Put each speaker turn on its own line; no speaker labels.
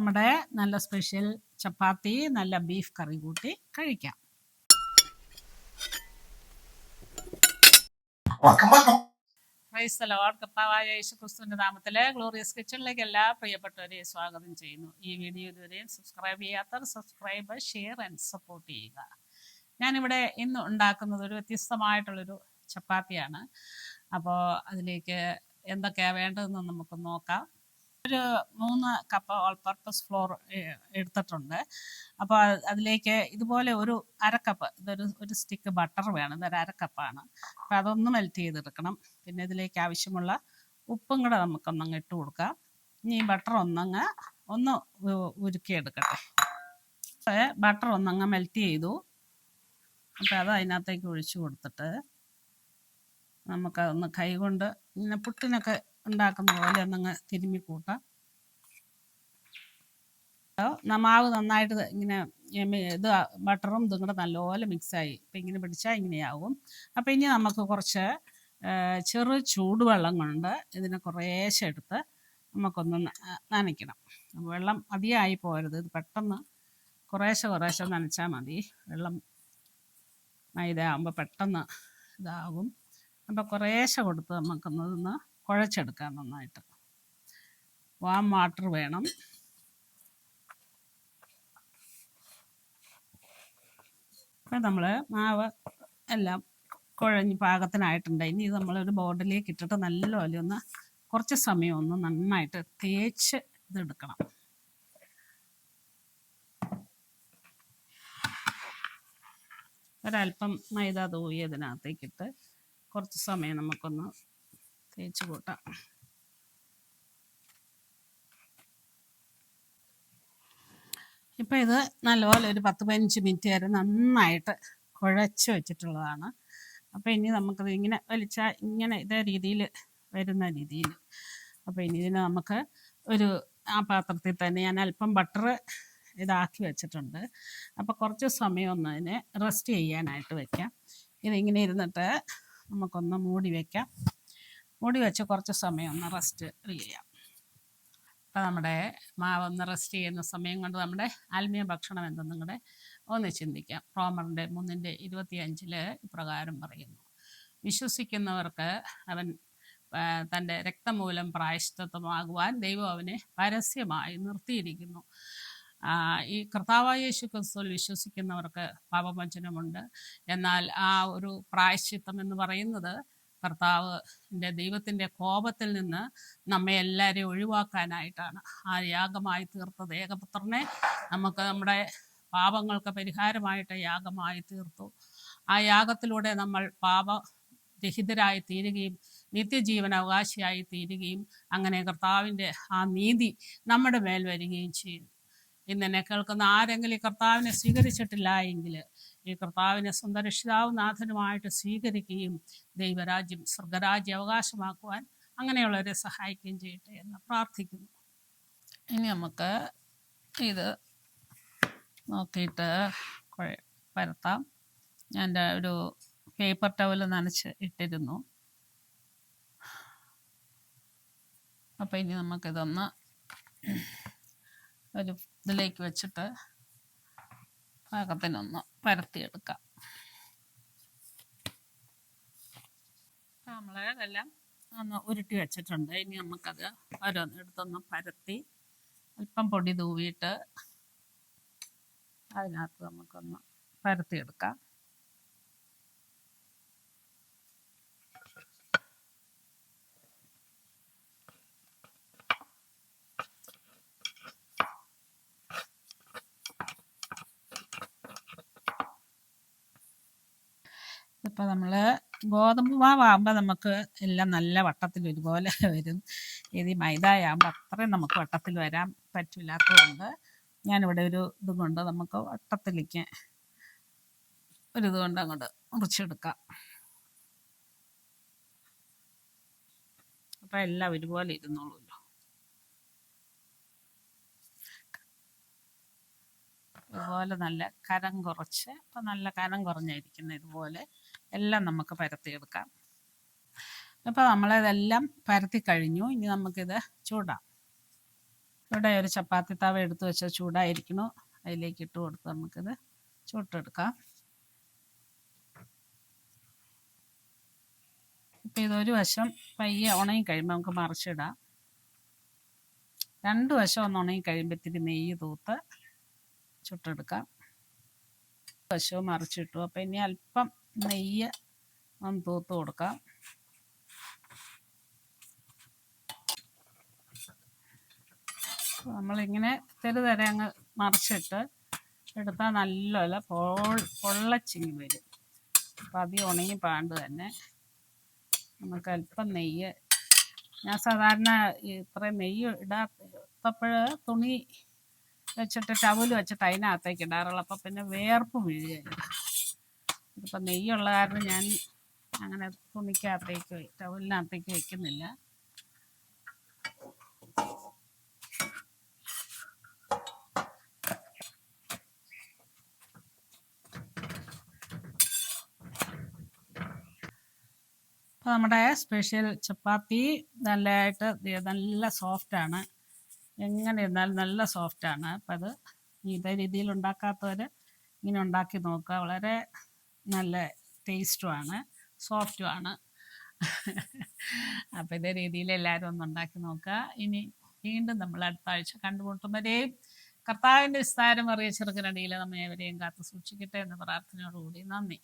നമ്മുടെ നല്ല സ്പെഷ്യൽ ചപ്പാത്തി നല്ല ബീഫ് കറി കൂട്ടി കഴിക്കാം. കർത്താവായ യേശു ക്രിസ്തുവിന്റെ നാമത്തിലെ ഗ്ലോറിയസ് കിച്ചണിലേക്ക് എല്ലാ പ്രിയപ്പെട്ടവരെയും സ്വാഗതം ചെയ്യുന്നു. ഈ വീഡിയോ ഇതുവരെയും സബ്സ്ക്രൈബ് ചെയ്യാത്തവർ സബ്സ്ക്രൈബ് ഷെയർ ആൻഡ് സപ്പോർട്ട് ചെയ്യുക. ഞാനിവിടെ ഇന്ന് ഉണ്ടാക്കുന്നത് ഒരു വ്യത്യസ്തമായിട്ടുള്ളൊരു ചപ്പാത്തിയാണ്. അപ്പോൾ അതിലേക്ക് എന്തൊക്കെയാണ് വേണ്ടതെന്ന് നമുക്ക് നോക്കാം. ഒരു മൂന്ന് കപ്പ് ഓൾ പർപ്പസ് ഫ്ലോർ എടുത്തിട്ടുണ്ട്. അപ്പോൾ അതിലേക്ക് ഇതുപോലെ ഒരു അരക്കപ്പ് ഇതൊരു ഒരു സ്റ്റിക്ക് ബട്ടർ വേണം. ഇതൊരു അരക്കപ്പാണ് അപ്പോൾ അതൊന്ന് മെൽറ്റ് ചെയ്തെടുക്കണം. പിന്നെ ഇതിലേക്ക് ആവശ്യമുള്ള ഉപ്പും കൂടെ നമുക്കൊന്നങ്ങ് ഇട്ട് കൊടുക്കാം. ഇനി ബട്ടർ ഒന്നങ്ങ് ഒന്ന് ഉരുക്കിയെടുക്കട്ടെ. ഉരുക്കിയെടുക്കട്ടെ ബട്ടർ ഒന്നങ്ങ് മെൽറ്റ് ചെയ്തു. അപ്പോൾ അത് അതിനകത്തേക്ക് ഒഴിച്ചു കൊടുത്തിട്ട് നമുക്കതൊന്ന് കൈകൊണ്ട് ഇങ്ങനെ പുട്ടിനൊക്കെ ഉണ്ടാക്കുന്ന പോലെ ഒന്നങ്ങ് തിരുമ്മി കൂട്ടാം മാവ് നന്നായിട്ട് ഇങ്ങനെ ഇത് ബട്ടറും ഇതും കൂടെ നല്ലപോലെ മിക്സായി. ഇപ്പം ഇങ്ങനെ പിടിച്ചാൽ ഇങ്ങനെയാവും. അപ്പം ഇനി നമുക്ക് കുറച്ച് ചെറു ചൂടുവെള്ളം കൊണ്ട് ഇതിനെ കുറേശ്ശെ എടുത്ത് നമുക്കൊന്ന് നനയ്ക്കണം. വെള്ളം അധികമായി പോരുത്. ഇത് പെട്ടെന്ന് കുറേശ്ശെ കുറേശ്ശെ നനച്ചാൽ മതി. വെള്ളം മൈദ ആകുമ്പോൾ പെട്ടെന്ന് ഇതാകും അപ്പോൾ കുറേശ്ശെ കൊടുത്ത് നമുക്കൊന്ന് കുഴച്ചെടുക്കാം നന്നായിട്ട്. വാം വാട്ടർ വേണം. ഇപ്പം നമ്മൾ മാവ് എല്ലാം കുഴഞ്ഞ് പാകത്തിനായിട്ടുണ്ട്. ഇനി ഇത് നമ്മളൊരു ബോർഡിലേക്ക് ഇട്ടിട്ട് നല്ലപോലെ ഒന്ന് കുറച്ച് സമയം ഒന്ന് നന്നായിട്ട് തേച്ച് ഇതെടുക്കണം. ഒരല്പം മൈദ തൂവി അതിനകത്തേക്കിട്ട് കുറച്ച് സമയം നമുക്കൊന്ന് തേച്ച് കൂട്ടാം. ഇപ്പം ഇത് നല്ലപോലെ ഒരു പത്ത് പതിനഞ്ച് മിനിറ്റ് വരെ നന്നായിട്ട് കുഴച്ച് വെച്ചിട്ടുള്ളതാണ്. അപ്പോൾ ഇനി നമുക്കത് ഇങ്ങനെ വലിച്ചാൽ ഇങ്ങനെ ഇതേ രീതിയിൽ വരുന്ന രീതിയിൽ അപ്പോൾ ഇനി ഇതിനെ നമുക്ക് ഒരു ആ പാത്രത്തിൽ തന്നെ ഞാൻ അല്പം ബട്ടർ ഇതാക്കി വെച്ചിട്ടുണ്ട്. അപ്പോൾ കുറച്ച് സമയം ഒന്ന് അതിനെ റെസ്റ്റ് ചെയ്യാനായിട്ട് വെക്കാം. ഇതിങ്ങനെ ഇരുന്നിട്ട് നമുക്കൊന്ന് മൂടി വെക്കാം. മൂടി വെച്ച് കുറച്ച് സമയം ഒന്ന് റെസ്റ്റ് ചെയ്യാം. അപ്പോൾ നമ്മുടെ മാവൊന്ന് റെസ്റ്റ് ചെയ്യുന്ന സമയം കൊണ്ട് നമ്മുടെ ആത്മീയ ഭക്ഷണം എന്തെന്നും കൂടെ ഒന്ന് ചിന്തിക്കാം. റോമറിന്റെ മൂന്നിന്റെ ഇരുപത്തിയഞ്ചിൽ ഇപ്രകാരം പറയുന്നു. വിശ്വസിക്കുന്നവർക്ക് അവൻ തന്റെ രക്തമൂലം പ്രായശ്ചിത്തമാകുവാൻ ദൈവം അവനെ പരസ്യമായി നിർത്തിയിരിക്കുന്നു. ഈ കർത്താവായ യേശു വിശ്വസിക്കുന്നവർക്ക് പാപമോചനമുണ്ട്. എന്നാൽ ആ ഒരു പ്രായശ്ചിത്തം എന്ന് പറയുന്നത് കർത്താവിന്റെ ദൈവത്തിന്റെ കോപത്തിൽ നിന്ന് നമ്മെ എല്ലാവരെയും ഒഴിവാക്കാനായിട്ടാണ് ആ യാഗമായി തീർത്ത ഏകപുത്രനെ നമുക്ക് നമ്മുടെ പാപങ്ങൾക്ക് പരിഹാരമായിട്ട് യാഗമായി തീർത്തു. ആ യാഗത്തിലൂടെ നമ്മൾ പാപ രഹിതരായി തീരുകയും നിത്യജീവൻ അവകാശിയായി തീരുകയും അങ്ങനെ കർത്താവിന്റെ ആ നീതി നമ്മുടെ മേൽ വരികയും ചെയ്തു ഇന്ന് എന്നെ കേൾക്കുന്ന ആരെങ്കിലും ഈ കർത്താവിനെ സ്വീകരിച്ചിട്ടില്ല എങ്കിൽ ഈ കർത്താവിനെ സ്വന്തം രക്ഷിതാവും നാഥനുമായിട്ട് സ്വീകരിക്കുകയും ദൈവരാജ്യം സ്വർഗരാജ്യം അവകാശമാക്കുവാൻ അങ്ങനെയുള്ളവരെ സഹായിക്കുകയും ചെയ്യട്ടെ എന്ന് പ്രാർത്ഥിക്കുന്നു. ഇനി നമുക്ക് ഇത് നോക്കിയിട്ട് പരത്താം. ഞാൻ ഒരു പേപ്പർ ടവൽ നനച്ച് ഇട്ടിരുന്നു. അപ്പം ഇനി നമുക്കിതൊന്ന് ഒരു ഇതിലേക്ക് വെച്ചിട്ട് പാകത്തിനൊന്ന് പരത്തിയെടുക്കാം. നമ്മൾ ഇതെല്ലാം ഒന്ന് ഉരുട്ടി വെച്ചിട്ടുണ്ട്. ഇനി നമുക്കത് ഓരോന്ന് എടുത്തൊന്ന് പരത്തി അല്പം പൊടി തൂവിയിട്ട് അതിനകത്ത് നമുക്കൊന്ന് പരത്തിയെടുക്കാം. ഇപ്പം നമ്മൾ ഗോതമ്പ് മാവാകുമ്പോൾ നമുക്ക് എല്ലാം നല്ല വട്ടത്തിൽ ഒരുപോലെ വരും. ഇത് മൈദയാകുമ്പോൾ അത്രയും നമുക്ക് വട്ടത്തിൽ വരാൻ പറ്റില്ലാത്തതുകൊണ്ട് ഞാനിവിടെ ഒരു ഇതും കൊണ്ട് നമുക്ക് വട്ടത്തിലേക്ക് ഒരു ഇത് കൊണ്ട് അങ്ങോട്ട് മുറിച്ചെടുക്കാം. അപ്പം എല്ലാം ഒരുപോലെ ഇരുന്നോളൂല്ലോ ഇതുപോലെ നല്ല കരം കുറച്ച് ഇപ്പം നല്ല കരം കുറഞ്ഞായിരിക്കുന്ന ഇതുപോലെ എല്ലാം നമുക്ക് പരത്തിയെടുക്കാം. അപ്പോൾ നമ്മളിതെല്ലാം പരത്തി കഴിഞ്ഞു ഇനി നമുക്കിത് ചൂടാം. ഇവിടെ ഒരു ചപ്പാത്തി തവ എടുത്തു വെച്ച ചൂടായിരിക്കണു അതിലേക്ക് ഇട്ട് കൊടുത്ത് നമുക്കിത് ചുട്ടെടുക്കാം. ഇപ്പം ഇതൊരു വശം പയ്യെ ഉണങ്ങി കഴിയുമ്പോൾ നമുക്ക് മറിച്ചിടാം. രണ്ട് വശം ഒന്ന് ഉണങ്ങി കഴിയുമ്പോൾ ഇത്തിരി നെയ്യ് തൂത്ത് ചുട്ടെടുക്കാം. വശവും മറിച്ചിട്ടു. അപ്പം ഇനി അല്പം നെയ്യ് ഒന്ന് തൂത്ത് കൊടുക്കാം. നമ്മളിങ്ങനെ തെരുതരെ അങ്ങ് മറിച്ചിട്ട് എടുത്താൽ നല്ലപോലെ പൊൾ പൊള്ളച്ചിങ്ങി വരും. അപ്പം അതി ഉണങ്ങി പാണ്ട് തന്നെ നമുക്ക് അല്പം നെയ്യ്. ഞാൻ സാധാരണ ഇത്രയും നെയ്യ് ഇടാത്തപ്പോൾ തുണി വെച്ചിട്ട് ടവൽ വെച്ചിട്ട് അതിനകത്തേക്ക് ഇടാറുള്ളൂ. അപ്പം പിന്നെ വേർപ്പ് വീഴുകയില്ല ഇതിപ്പോൾ നെയ്യുള്ള കാരണം ഞാൻ അങ്ങനെ തുണിക്കകത്തേക്ക് ടവലിനകത്തേക്ക് വെക്കുന്നില്ല. അപ്പോൾ നമ്മുടെ സ്പെഷ്യൽ ചപ്പാത്തി നല്ലതായിട്ട് നല്ല സോഫ്റ്റാണ് എങ്ങനെ ഇരുന്നാലും നല്ല സോഫ്റ്റാണ് അപ്പം അത് ഇതേ രീതിയിൽ ഉണ്ടാക്കാത്തവർ ഇങ്ങനെ ഉണ്ടാക്കി നോക്കുക. വളരെ നല്ല ടേസ്റ്റുമാണ് സോഫ്റ്റുമാണ്. അപ്പം ഇതേ രീതിയിൽ എല്ലാവരും ഒന്ന് ഉണ്ടാക്കി നോക്കുക. ഇനി വീണ്ടും നമ്മൾ അടുത്ത ആഴ്ച കണ്ടുമുട്ടുമ്പോഴേയും കർത്താവിന്റെ വിസ്താരം അറിയ ചെറുക്കനടിയിൽ നമ്മെ എവരെയും കാത്തു സൂക്ഷിക്കട്ടെ എന്ന പ്രാർത്ഥനയോടുകൂടി നന്ദി.